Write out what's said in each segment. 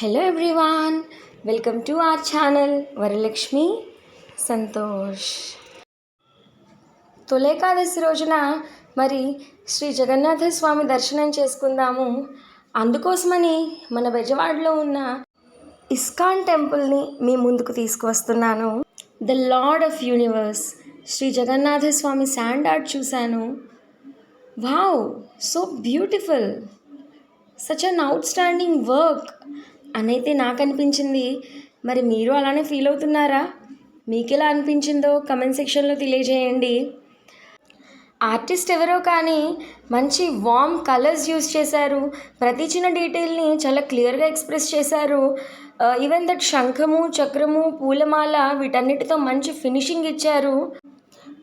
Hello everyone welcome to our channel Varalakshmi Santosh Tholi Ekadashi రోజున మరి శ్రీ జగన్నాథ స్వామి దర్శనం చేసుకుందాము. అందుకోసమని మన బెజవాడలో ఉన్న ఇస్కాన్ టెంపుల్ని మీ ముందుకు తీసుకువస్తున్నాను. The lord of universe Shri Jagannatha Swami sand art చూశాను. Wow so beautiful such an outstanding work అనైతే నాకు అనిపించింది మరి మీరు అలానే ఫీల్ అవుతున్నారా? మీకు ఎలా అనిపించిందో కమెంట్ సెక్షన్లో తెలియజేయండి. ఆర్టిస్ట్ ఎవరో కానీ మంచి వామ్ కలర్స్ యూస్ చేశారు. ప్రతి చిన్న డీటెయిల్ని చాలా క్లియర్గా ఎక్స్ప్రెస్ చేశారు. ఈవెన్ దట్ శంఖము చక్రము పూలమాల వీటన్నిటితో మంచి ఫినిషింగ్ ఇచ్చారు.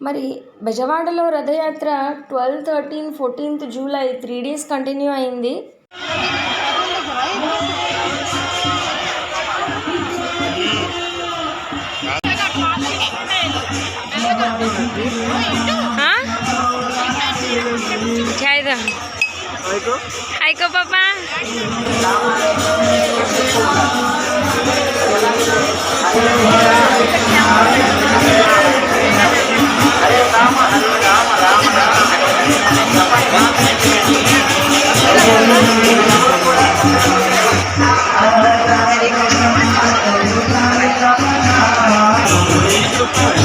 మరి బెజవాడలో Rathayatra twelve thirteen fourteenth July three days continue అయింది. Hả? Chơi rồi. Hai cô papa. Thank you.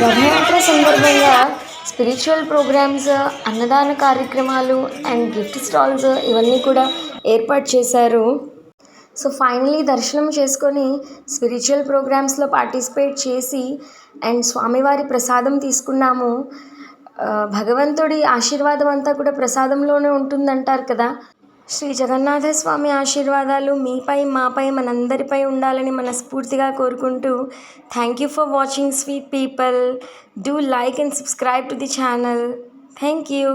రథయాత్ర సందర్భంగా స్పిరిచువల్ ప్రోగ్రామ్స్ అన్నదాన కార్యక్రమాలు అండ్ గిఫ్ట్ స్టాల్స్ ఇవన్నీ కూడా ఏర్పాటు చేశారు. సో ఫైనలీ దర్శనం చేసుకొని స్పిరిచువల్ ప్రోగ్రామ్స్లో పార్టిసిపేట్ చేసి అండ్ స్వామివారి ప్రసాదం తీసుకున్నాము. భగవంతుడి ఆశీర్వాదం అంతా కూడా ప్రసాదంలోనే ఉంటుందంటారు కదా. శ్రీ జగన్నాథ స్వామి ఆశీర్వాదాలు మీపై మాపై మనందరిపై ఉండాలని మనస్ఫూర్తిగా కోరుకుంటూ thank you for watching sweet people do like and subscribe to the channel thank you